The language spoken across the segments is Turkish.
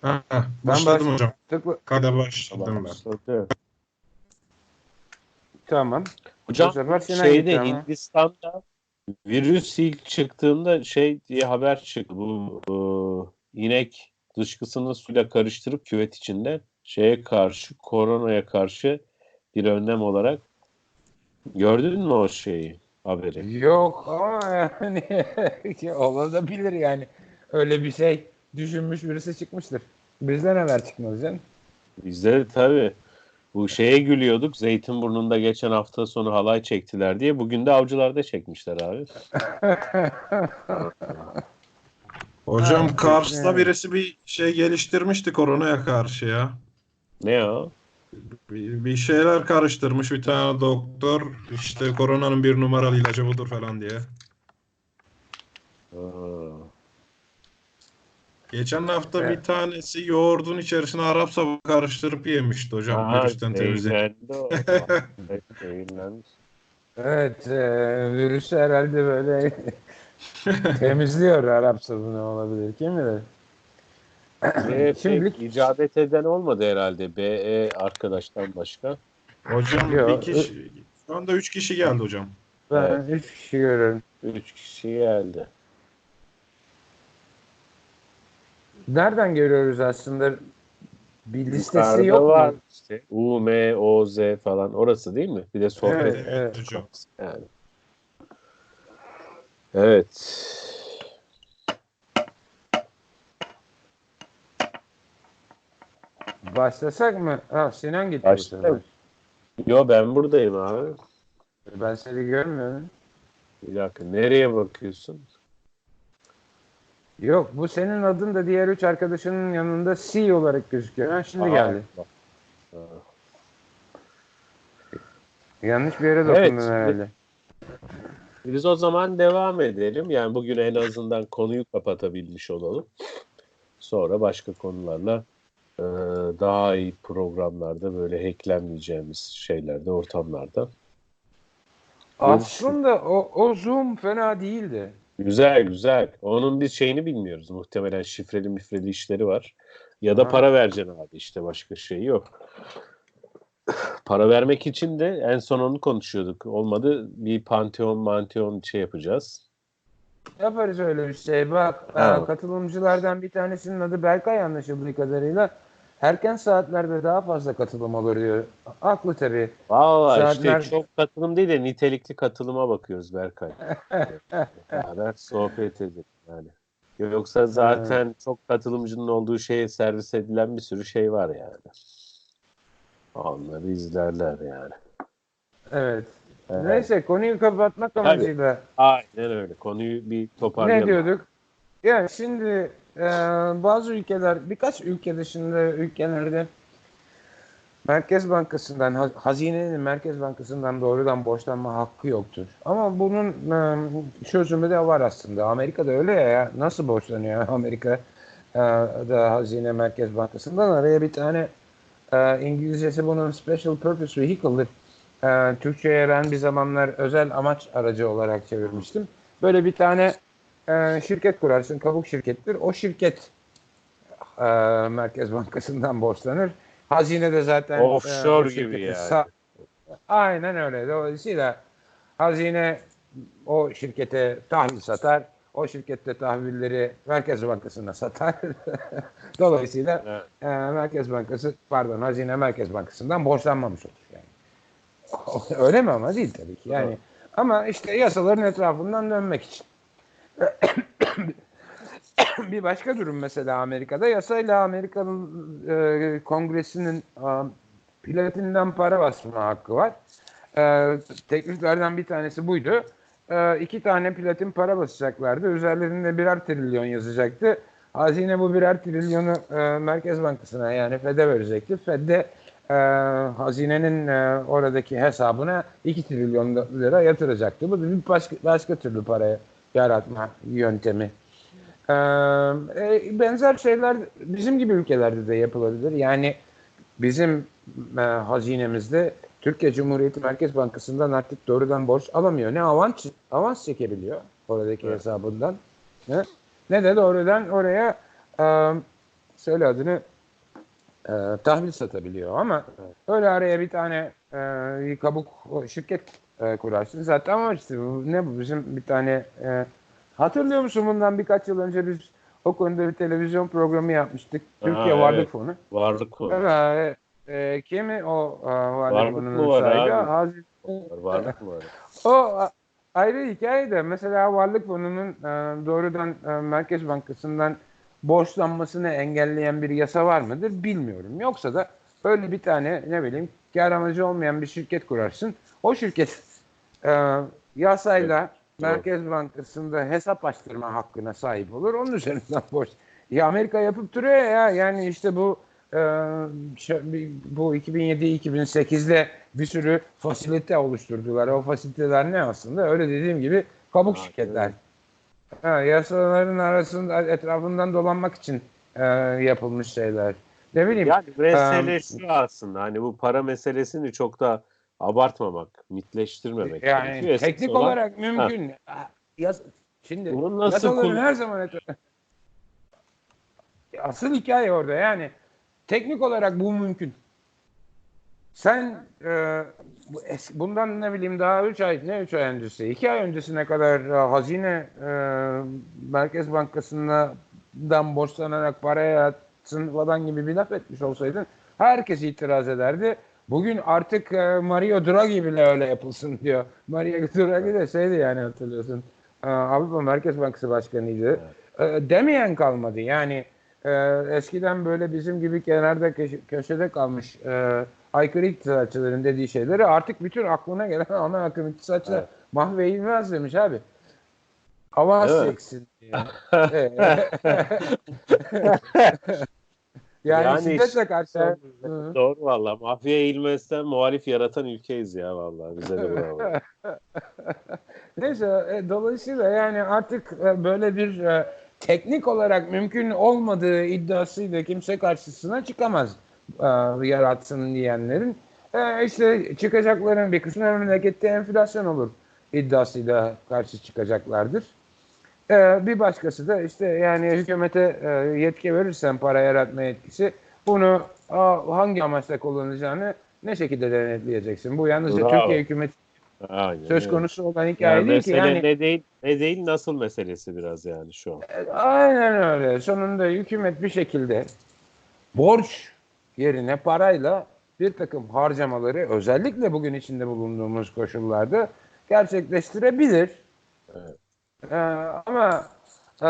Ha, başladım baş- hocam. Tıkla. Kayda başladım Tamam. ben. Başladı. Tamam. Hocam şeyde ama. Hindistan'da virüs ilk çıktığında şey diye haber çıktı. Bu e, inek dışkısını suyla karıştırıp küvet içinde şeye karşı koronaya karşı bir önlem olarak gördün mü o şeyi haberi? Yok ama yani olabilir yani. Öyle bir şey düşünmüş birisi çıkmıştır. Bizde neler çıkmaz canım. Bizde de tabii bu şeye gülüyorduk. Zeytinburnu'nda geçen hafta sonu halay çektiler diye. Bugün de avcılarda çekmişler abi. Hocam Ha, Kars'ta birisi bir şey geliştirmişti koronaya karşı ya. Ne o? Bir, bir şeyler karıştırmış bir tane doktor. İşte koronanın bir numaralı ilacı budur falan diye. Aa. Geçen hafta Evet. bir tanesi yoğurdun içerisine Arap sabahı karıştırıp yemişti hocam. Aa, virüsten o. Evet, e, virüsü herhalde böyle temizliyor Arap sabunu olabilir. Kim bilir? Ve Şimdilik- icabet eden olmadı herhalde BE arkadaştan başka. Hocam Yo, bir kişi, şu anda üç kişi geldi hocam. Ben Evet. üç kişi görüyorum. Üç kişi geldi. Nereden görüyoruz aslında? Bir listesi Yukarıda yok var mu? işte. U, M, O, Z falan. Orası değil mi? Bir de sohbet. Evet, Evet. Yani. Evet. Başlasak mı? Ha, Sinan gitti. sefer. Yo ben buradayım abi. Ben seni görmüyorum. Bir dakika. Nereye bakıyorsun? Yok bu senin adın da diğer üç arkadaşının yanında C olarak gözüküyor. Ha, şimdi Aa, geldi. bak. Aa. Yanlış bir yere Evet, dokundun şimdi- herhalde. Biz o zaman devam edelim. Yani bugün en azından konuyu kapatabilmiş olalım. Sonra başka konularla e, daha iyi programlarda böyle hacklenmeyeceğimiz şeylerde, ortamlarda. Aslında o, o Zoom fena değildi. Güzel güzel. Onun bir şeyini bilmiyoruz. Muhtemelen şifreli mifreli işleri var. Ya da Ha. para vereceksin abi işte başka şey yok. Para vermek için de en son onu konuşuyorduk. Olmadı bir panteon manteon şey yapacağız. Yaparız öyle bir şey. Bak Ha. e, katılımcılardan bir tanesinin adı Berkay anlaşıldığı kadarıyla erken saatlerde daha fazla katılım olur diyor. Haklı tabii. Vallahi Saatler- işte çok katılım değil de nitelikli katılıma bakıyoruz Berkay. Beraber sohbet edelim yani. Yoksa zaten çok katılımcının olduğu şeye servis edilen bir sürü şey var yani. Onları izlerler yani. Evet. Evet. Neyse konuyu kapatmak amacıyla Aynen öyle. Konuyu bir toparlayalım. ne diyorduk? Ya şimdi e, bazı ülkeler, birkaç ülke dışında ülkelerde Merkez Bankası'ndan, ha- hazinenin Merkez Bankası'ndan doğrudan borçlanma hakkı yoktur. Ama bunun e, çözümü de var aslında. Amerika'da öyle ya. Nasıl borçlanıyor Amerika e, da Hazine Merkez Bankası'ndan? Araya bir tane e, İngilizcesi bunun Special Purpose Vehicle'dır. E, Türkçe'ye ben bir zamanlar özel amaç aracı olarak çevirmiştim. Böyle bir tane e, şirket kurarsın, kabuk şirkettir. O şirket e, Merkez Bankası'ndan borçlanır. Hazine de zaten Offshore o gibi yani. sa- Aynen öyle. Dolayısıyla hazine o şirkete tahvil satar. O şirkette tahvilleri Merkez Bankası'na satar. Dolayısıyla Evet. e, Merkez Bankası pardon Hazine Merkez Bankası'ndan borçlanmamış olur yani. Öyle mi ama değil tabii ki. Yani Evet. ama işte yasaların etrafından dönmek için. bir başka durum mesela Amerika'da yasayla Amerika'nın e, kongresinin e, platinden para basma hakkı var. E, tekliflerden bir tanesi buydu. E, iki tane platin para basacaklardı. Üzerlerinde birer trilyon yazacaktı. Hazine bu birer trilyonu e, Merkez Bankası'na yani FED'e verecekti. FED de e, hazinenin e, oradaki hesabına 2 trilyon lira yatıracaktı. Bu da bir başka, başka türlü para yaratma yöntemi. Ee, e, benzer şeyler bizim gibi ülkelerde de yapılabilir. Yani bizim e, hazinemizde Türkiye Cumhuriyeti Merkez Bankası'ndan artık doğrudan borç alamıyor. Ne avans avans çekebiliyor oradaki Evet. hesabından ne, ne de doğrudan oraya e, söyle adını e, tahvil satabiliyor ama öyle araya bir tane e, kabuk şirket e, kurarsın. Zaten ama işte bu, ne bu bizim bir tane e, hatırlıyor musun bundan birkaç yıl önce biz o konuda bir televizyon programı yapmıştık. Türkiye evet. Varlık Fonu. Varlık konu. Evet. E, kimi o e, Varlık, Varlık Fonu'nun sahibi? Hazine- Varlık var? o ayrı hikaye de mesela Varlık Fonu'nun e, doğrudan e, Merkez Bankası'ndan borçlanmasını engelleyen bir yasa var mıdır bilmiyorum. Yoksa da böyle bir tane ne bileyim kar amacı olmayan bir şirket kurarsın. O şirket e, yasayla doğru. Merkez Bankası'nda hesap açtırma hakkına sahip olur. Onun üzerinden borç. Ya Amerika yapıp duruyor ya yani işte bu e, bu 2007-2008'de bir sürü fasilite oluşturdular. O fasiliteler ne aslında? Öyle dediğim gibi kabuk Ha, şirketler. Ha, yasaların arasında etrafından dolanmak için e, yapılmış şeyler. Ne bileyim. Yani mesele Eee, şu aslında hani bu para meselesini çok da abartmamak, mitleştirmemek yani gerekiyor. Esas teknik olan olarak mümkün. Ha, Yas, şimdi Bunu nasıl yasaların kul- her zaman asıl hikaye orada yani teknik olarak bu mümkün. Sen e, bundan ne bileyim daha 3 ay ne 3 ay öncesi 2 ay öncesine kadar e, hazine e, Merkez Bankası'ndan borçlanarak para yaratsın falan gibi bir laf etmiş olsaydın herkes itiraz ederdi. Bugün artık e, Mario Draghi bile öyle yapılsın diyor. Mario Draghi de şeydi yani hatırlıyorsun. e, Avrupa Merkez Bankası Başkanıydı. E, demeyen kalmadı. Yani e, eskiden böyle bizim gibi kenarda köşe- köşede kalmış e, aykırı iktisatçıların dediği şeyleri artık bütün aklına gelen ana akım iktisatçılar Evet. Mahve İlmez demiş abi. Avans Evet. diyor. Yani, Yani şiddetle karşı. Doğru valla. Mafya eğilmezsen muhalif yaratan ülkeyiz ya valla. Bize de bravo. Neyse e, dolayısıyla yani artık e, böyle bir e, teknik olarak mümkün olmadığı iddiasıyla kimse karşısına çıkamaz e, yaratsın diyenlerin. E, işte çıkacakların bir kısmı memlekette enflasyon olur iddiasıyla karşı çıkacaklardır. E, bir başkası da işte yani hükümete e, yetki verirsen para yaratma yetkisi bunu a, hangi amaçla kullanacağını ne şekilde denetleyeceksin? Bu yalnızca Bravo. Türkiye hükümeti Aynen. söz konusu olan hikaye Yani değil ki. Yani ne değil ne değil nasıl meselesi biraz yani şu an. Aynen öyle. Sonunda hükümet bir şekilde borç yerine parayla bir takım harcamaları özellikle bugün içinde bulunduğumuz koşullarda gerçekleştirebilir. Evet. Ee, ama e,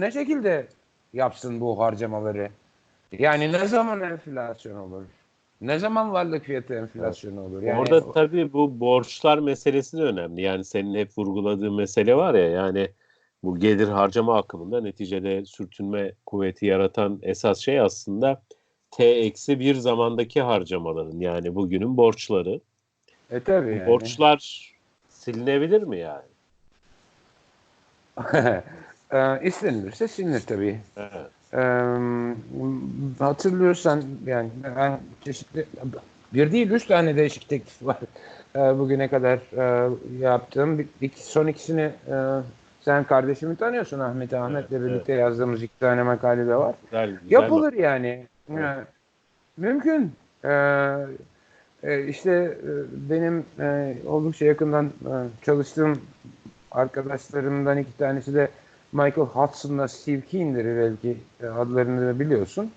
ne şekilde yapsın bu harcamaları? Yani ne zaman enflasyon olur? Ne zaman varlık fiyatı enflasyonu olur? Yani Orada tabii bu borçlar meselesi de önemli. Yani senin hep vurguladığın mesele var ya yani bu gelir harcama akımında neticede sürtünme kuvveti yaratan esas şey aslında T eksi bir zamandaki harcamaların yani bugünün borçları. e tabii yani. Borçlar silinebilir mi yani? E, istenilirse silinir tabii. Evet. Ee, hatırlıyorsan yani ben çeşitli bir değil üç tane değişik teklif var Ee, bugüne kadar e, yaptığım Bir- iki, son ikisini e, sen kardeşimi tanıyorsun Ahmet Ahmet'le Evet, birlikte yazdığımız iki tane makale de var. Güzel, güzel Yapılır yani. Evet. Yani mümkün. Ee, e, işte e, benim e, oldukça yakından e, çalıştığım arkadaşlarımdan iki tanesi de Michael Hudson'la Steve Keen'dir belki e, adlarını da biliyorsun.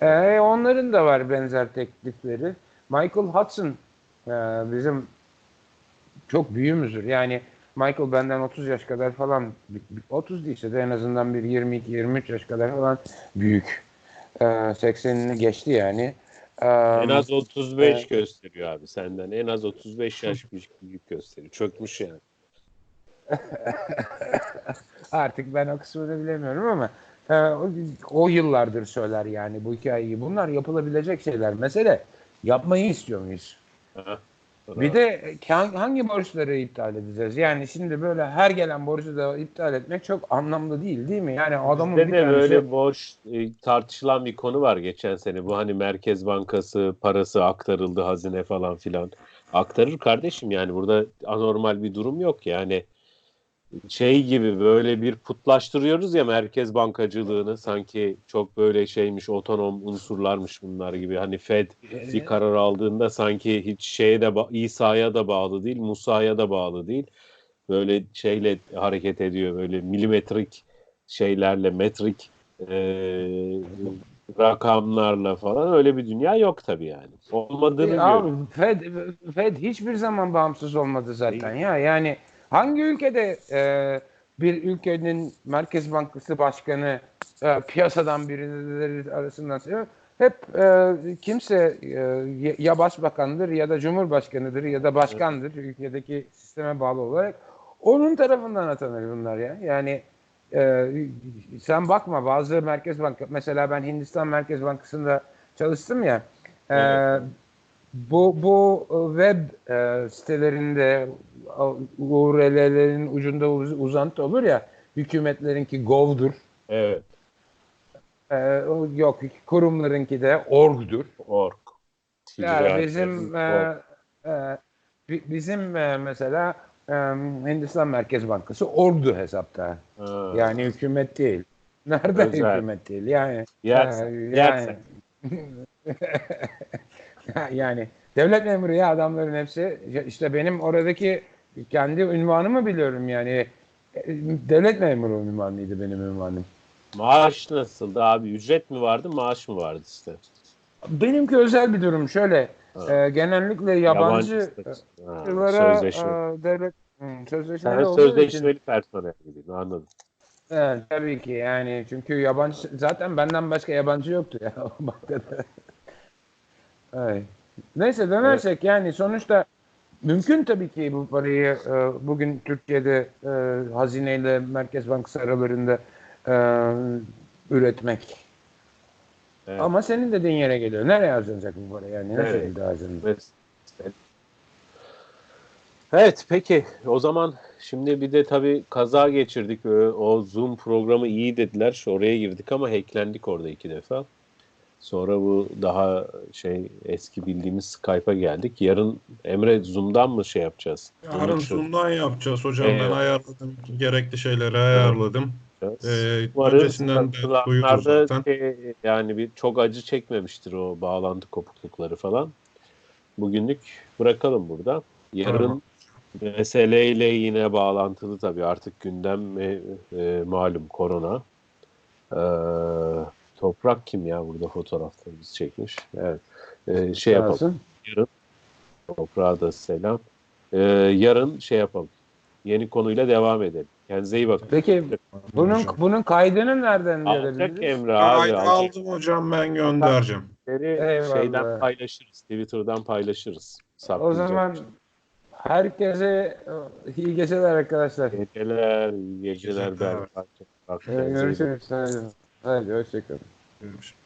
E, onların da var benzer teklifleri. Michael Hudson e, bizim çok büyüğümüzdür. Yani Michael benden 30 yaş kadar falan 30 değilse de en azından bir 22-23 yaş kadar falan büyük. E, 80'ini geçti yani. E, En az 35 gösteriyor abi senden. En az 35 yaş büyük gösteriyor. Çökmüş yani. Artık ben o kısmını bilemiyorum ama e, o, o yıllardır söyler yani bu hikayeyi. Bunlar yapılabilecek şeyler. Mesele yapmayı istiyor muyuz? Bir de hangi, borçları iptal edeceğiz? Yani şimdi böyle her gelen borcu da iptal etmek çok anlamlı değil değil mi? Yani adamın Bizde bir de tanesi... böyle boş e, tartışılan bir konu var geçen sene. Bu hani Merkez Bankası parası aktarıldı hazine falan filan. Aktarır kardeşim yani burada anormal bir durum yok yani. Şey gibi böyle bir putlaştırıyoruz ya merkez bankacılığını sanki çok böyle şeymiş otonom unsurlarmış bunlar gibi. Hani Fed bir karar aldığında sanki hiç şeye de İsa'ya da bağlı değil, Musa'ya da bağlı değil. Böyle şeyle hareket ediyor böyle milimetrik şeylerle, metrik e, rakamlarla falan öyle bir dünya yok tabii yani. Olmadığını E, görüyoruz. abi Fed, Fed hiçbir zaman bağımsız olmadı zaten ya. Yani hangi ülkede e, bir ülkenin Merkez Bankası Başkanı e, piyasadan birileri arasından seçiyor? Hep e, kimse e, ya- başbakandır ya da cumhurbaşkanıdır ya da başkandır ülkedeki sisteme bağlı olarak. Onun tarafından atanır bunlar ya. Yani e, sen bakma bazı Merkez Banka mesela ben Hindistan Merkez Bankası'nda çalıştım ya. e, Evet. bu bu web e, sitelerinde URL'lerin ucunda uz- uzantı olur ya hükümetlerinki gov'dur. Evet. E, o yok kurumlarınki de org'dur. Org. Yani bizim e, e, bi- bizim e, mesela e, Hindistan Merkez Bankası org'du hesapta. Ha. Yani hükümet değil. Nereden Güzel. hükümet değil? Yani Yersen, e, yersen. yani devlet memuru ya adamların hepsi işte benim oradaki kendi ünvanımı biliyorum yani E, devlet memuru ünvanıydı benim ünvanım. Maaş nasıldı abi? Ücret mi vardı, maaş mı vardı işte? Benimki özel bir durum şöyle Ha. e, genellikle yabancı statü. Ha, lara sözleşme. e, devlet hı, sözleşmeli için sözleşmeli personel anladım. Evet, tabii ki yani çünkü yabancı zaten benden başka yabancı yoktu ya o bankada. Evet. Neyse dönersek yani sonuçta mümkün tabii ki bu parayı e, bugün Türkiye'de e, hazineyle Merkez Bankası aralarında e, üretmek. Evet. Ama senin dediğin yere geliyor. Nereye harcanacak bu para yani? Ne Evet. şekilde harcanacak? Evet. Evet peki o zaman şimdi bir de tabii kaza geçirdik. O Zoom programı iyi dediler. Oraya girdik ama hacklendik orada iki defa. Sonra bu daha şey eski bildiğimiz Skype'a geldik. Yarın Emre Zoom'dan mı şey yapacağız? Yarın. Zoom'dan yapacağız hocam. Ben Eyvallah. ayarladım. Gerekli şeyleri ayarladım. Ee, Umarım öncesinden de zaten. şey, yani bir çok acı çekmemiştir o bağlantı kopuklukları falan. Bugünlük bırakalım burada. Yarın Tamam. meseleyle yine bağlantılı tabii artık gündem e, e, malum korona. Ee, toprak kim ya burada fotoğraflarımızı çekmiş. Evet. Ee, şey yapalım. Lazım. Toprağa da selam. Ee, yarın şey yapalım. Yeni konuyla devam edelim. Kendinize iyi bakın. Peki bunun bunun kaydını nereden Alacak verebiliriz? Emre abi. Ay, alacak. aldım hocam ben göndereceğim. Şeyleri şeyden Eyvallah. paylaşırız. Twitter'dan paylaşırız. O zaman herkese e, iyi geceler arkadaşlar. Geceler, iyi geceler. Geceler. Bak, Ee, görüşürüz. Hadi, hoşçakalın. Görüşürüz.